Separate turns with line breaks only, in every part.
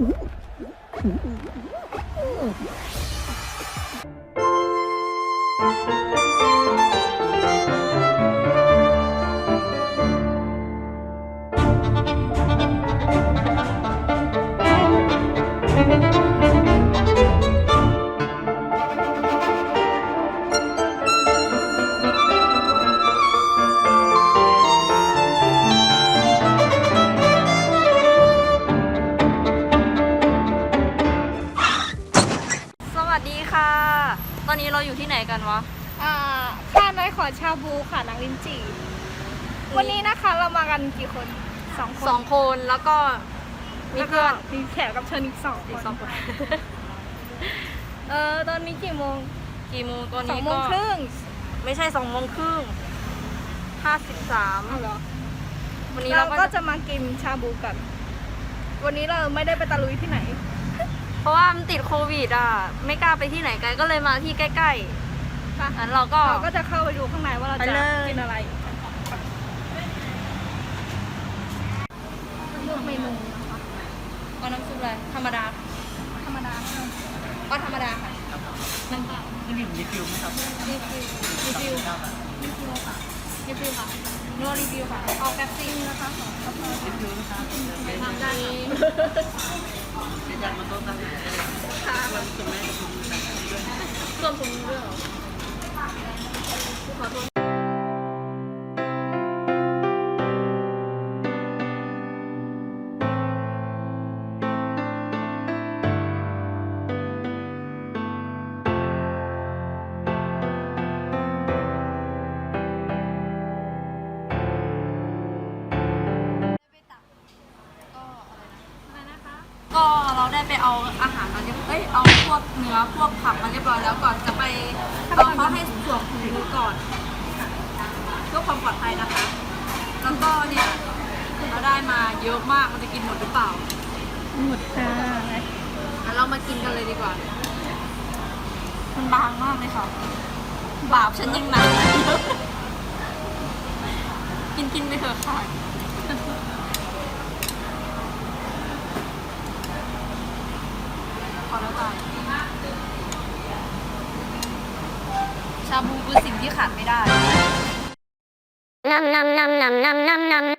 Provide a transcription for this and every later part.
Thank you. นนี้นะ
คะเรามากันกี่คนสองคน
สองคนแล้วก็มี
แล้วก็
เพื่อน
มีแขกรับเชิญอีกสองค
อีก
น
สองคน
เออตอนนี้กี่โมง
กี่โมงตอน
สอง
นี้
โม
ก็
งครึ่ง
ไม่ใช่สองโมงครึ่งห้าสิบสาม
เอาเหรอ
วันนี้
เรา
เรา
ก็
ก็
จะมากินชาบูกัน วันนี้เราไม่ได้ไปตะลุยที่ไหน
เพราะว่ามันติดโควิดอะ ไม่กล้าไปที่ไหนกันก็เลยมาที่ใกล้
ค่ะ
ๆงั้นเราก็
เราก็จะเข้าไปดูข้างในว่าเรา
ไป
จะ
เลย
กินอะไร ลือกเมนูนะคะ
เอาน้ำซุปอะไรธรรมดา
ธรรมดาค่ะ
ก็ธรรมดาค่ะ
น้ำเปล่า
นี่มีรีฟิลไหมครับ
รีวิวรีวิวค่ะรีวิวค่ะรีวิวค่ะนัวรีวิวค่ะเอาแป๊บซิ่งนะคะขอกาแฟ
รีฟิลนะครับ
ทำได้
เป็นยันมาโต๊ะตั้งไหนได้เลย
ค่ะ
วันคุณแม่กับคุณแม่ด้วย
ส่วนผมด้วยเหรอขอโทษ
ได้
ไปเอาอาหารมาเรียบเอ้ยเอาพวกเนื้อพวกผักมาเรียบร้อยแล้วก่อนจะไปเอาเขาให้สวมถุงมือก่อนเพื่อความปลอดภัยนะคะ แล้วก็เนี่ยเราได้มาเยอะมากมันจะกินหมดหรือเปล่า
หมดค่ะ
งั้นเรามากินกันเลยดีกว่า มันบางมากเลยค่ะบาปฉันยังหนักกินกินไปเถอะค่ะ
Nam nam nam nam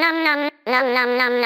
nam nam nam nam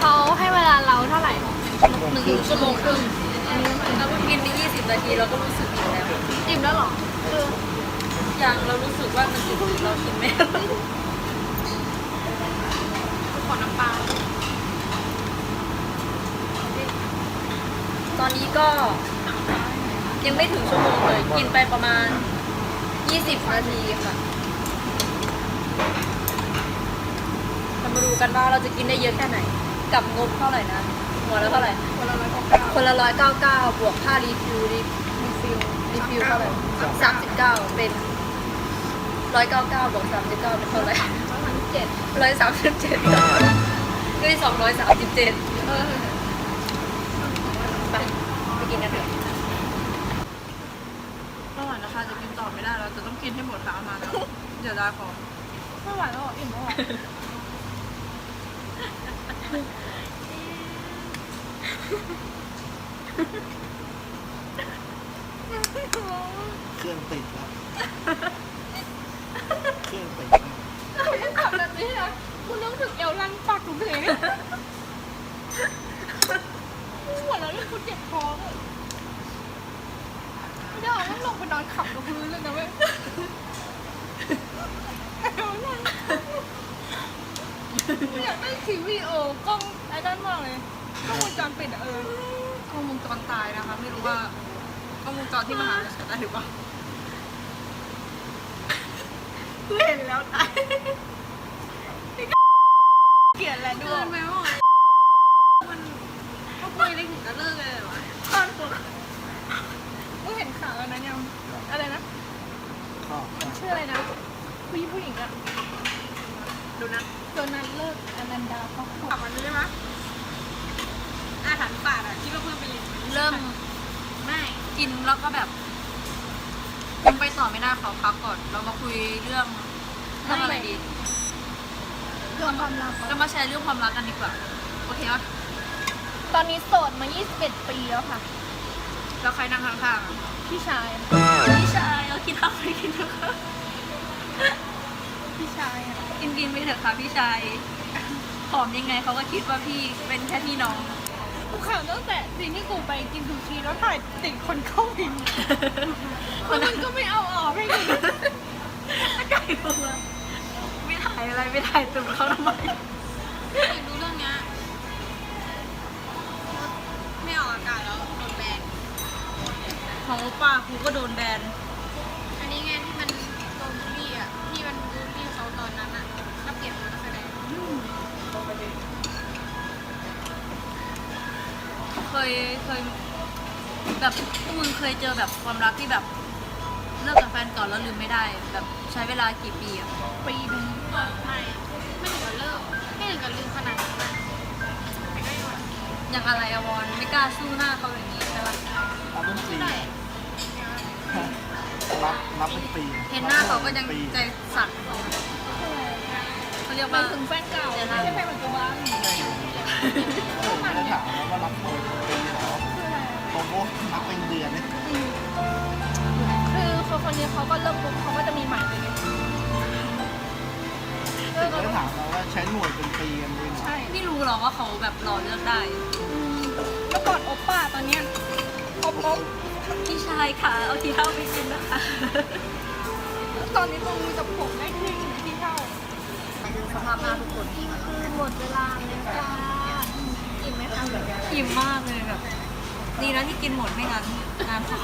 เขาให้เวลาเราเท่าไห
ร่
หนึ่งชั่วโมงครึ่งเรากินไปยี่สิบนาทีเราก็รู้สึกอิ่มแล้ว
อิ่มแล้วหรออ
ย่างเรารู้สึกว่ามันอิ่มเรากินไห
ม อน้ำปลา
ตอนนี้ก็ยังไม่ถึงชั่วโมงเลย กินไปประมาณ 20 นาทีค่ะเรามาดูกันว่าเราจะกินได้เยอะแค่ไหน กับงบเท่าไหร่นะ หัวละเท่าไหร่
คนละร้อยเก้าเก้า
คนละร้อยเก้าเก้าบวกค่ารีฟิวรีฟิวรีฟิวเท่าไหร่สามสิบเก้าเป็นร้อยเก้าเก้าบวกสามสิบเก้าเป็นเท่าไหร่
เจ็ด
ร้อยสามสิบเจ็ดก็ได้สองร้อยสามสิบเจ็ดไปไปกินกันเถอะ
เมื่อวานนะคะจะกินต่อไม่ได้เราจะต้องกินให้หมดค่ะเอามาแล้วเดี๋ยวได้ของ
ไม่ไหวแล้วอิ่มแล้วเค
รื่องติดแล้ว เครื่องติด
คุณนึกถึงเอวลันปากถุงเพลงหัวเราะเรื่องคุณเจ็บท้องไม่ได้เอาต้องลงไปนอนขับกับพื้นเลยนะเว้ยเอวลันอยากได้ทีวีโอกล้องไอ้นั่นมากเลยกล้องวงจรปิดอะเออก
ล้องวงจรตายนะคะ ไม่รู้ว่ากล้องวงจรที่มหาลัยใช้ได้หรือเปล่าเห็นแล้วตาย
เกลียดแหละด้
เกิ
วย
นไปเมื่อวานมันก็คุยได้ถึงจะเลิกเลยเหรอวะ
ตอนกูกูเห็นข่าวอันนั้นยังอะไรนะ
ข้อ
มันชื่ออะไรนะผู้หญิงผู้หญิงอะ
ดูนะ
โดนัทเลิกอนันดาเขาข
กลับมาได้ไหมอาถรรพ์ป่าอะที่ว่าเพื่อนไปเรียน
เริ่มไม่กินแล้วก็แบบยังไปต่อไม่ได้ขอพักก่อน เรามาคุยเรื่องเรื่องอะไรดี
เรื่องความรัก
เรามาแชร์เรื่องความรักกันดีกว่า โอเคปะ
ตอนนี้โสดมา 21 ปีแล้วค่ะ
แล้วใครนั่งข้างๆอะ
พี่ชาย
พี่ชายเอาคิดทำไปกินเถอะค่ะ
พี่ชายอะ
กินกินไปเถอะค่ะพี่ชายผอมยังไงเขาก็คิดว่าพี่เป็นแค่พี่น้อง
กูข่าวตั้งแต่สิ่งที่กูไปกินซูชิแล้วถ่ายติดคนเข้าวินแล้วมันก็ไม่เอาออกให้กู
ไก่ตัวไม่ถ่ายอะไรไม่ถ่ายตุ่มเขาทำไม
อยากดูเรื่องเนี้ยไม่ออกอากาศแล้วโดนแบน
ของป้าครูก็โดนแบน
อันนี้ไงที่มันโดนบูลลี่อะที่มันบูลลี่เขาตอนนั้นอะก็เปลี่ยนตัวนักแสดง
เคยเคยแบบพวกมึงเคยเจอแบบความรักที่แบบ เลิกกับแฟนก่อนแล้วลืมไม่ได้ แบบใช้เวลากี่ปีอะ
ปีหนึง
ไม่ไม่ถึงกับเลิกไม่ถึงกับลืมขนาดนั้นอะ
อย่างอะไรอวรไม่กล้าสู้หน้าเขาอย่างนี้ใช่ปะ
นับเป็นปี
ได้
นับนับเป็นปี
เห็นหน้าเขาก็ยัง
ปี
ใจสั่นเขาเรียก
มา
ว่า
ถึงแฟนเก่าไม่ใช่แฟนปัจจุบัน
ไม่ได้ถามนะว่ารับเปิดปีเหรอโลโก้นับเป็นเดือนเนี่ย
คือ คนคนนี้เขาก็เลิกปุ๊บเขาก็จะมีใหม่เลยไงเลิก
ไม่
แล้ว
ได้ถามนะว่าใช้หน่วยเป็นปีกันเองเหรอ
ใช่
ไม่รู้หรอกว่าเขาแบบรอเลือกได้
อืมเมื่อก่อนโอปป้าตอนเนี้ยโอปโอป
พี่ชายค่ะ เอาทีเท่าไปกินนะคะ
ตอนนี้ตรงมีแต่ผมได้ที่ที่เท่า
สภาพหน้าทุกคน
คือหมดเวลาแล้วจ้าอิ่มไหมคะ
อิ่มมากเลยแบบดีนะที่กินหมดไม่งั้นงานเข้า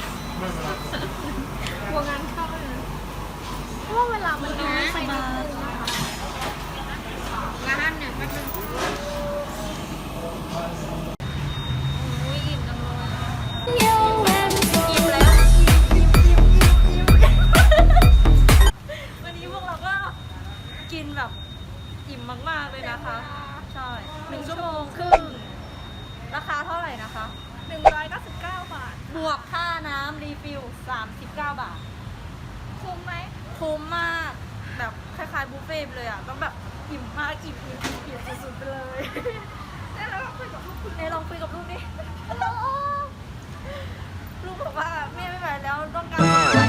กลัวงานเข้าเลยเพราะว่าเวลามันน้อยไปนิดนึงนะคะ
งานเนี่ยก็เป็น
อุ้ยอิ่มจังเลย
อิ่มแล้ว
วันนี้พวกเราก็กินแบบอิ่มมากๆเลยนะคะ ใช่หนึ่งชั่วโมงครึ่ง ราคาเท่าไหร่นะคะ
หนึ่งร้อยเก้าสิบเก้าบาท
บวกค่าน้ำรีฟิล39 บาท
คุ้มไหม
คุ้มมากแบบคล้ายๆบุฟเฟ่ต์ไปเลยอะต้องแบบอิ่มมากอิ่มอิ่มอิ่มอิ่มสุดๆไปเลย
แล้วเราก็คุยกับลูกคุณ
ไหนลองคุยกับลูกดิฮัลโหลลูกบอกว่าแม่ไม่ไหวแล้วต้องการอะไร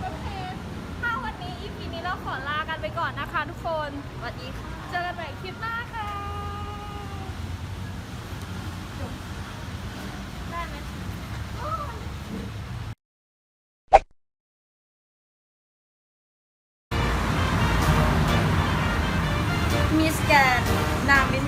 โอเคถ้าวันนี้ EP นี้เราขอลากันไปก่อนนะคะทุกคน
สวัสดีค่ะ
เจอกันใหม่คลิปหน้า
แกนนามิน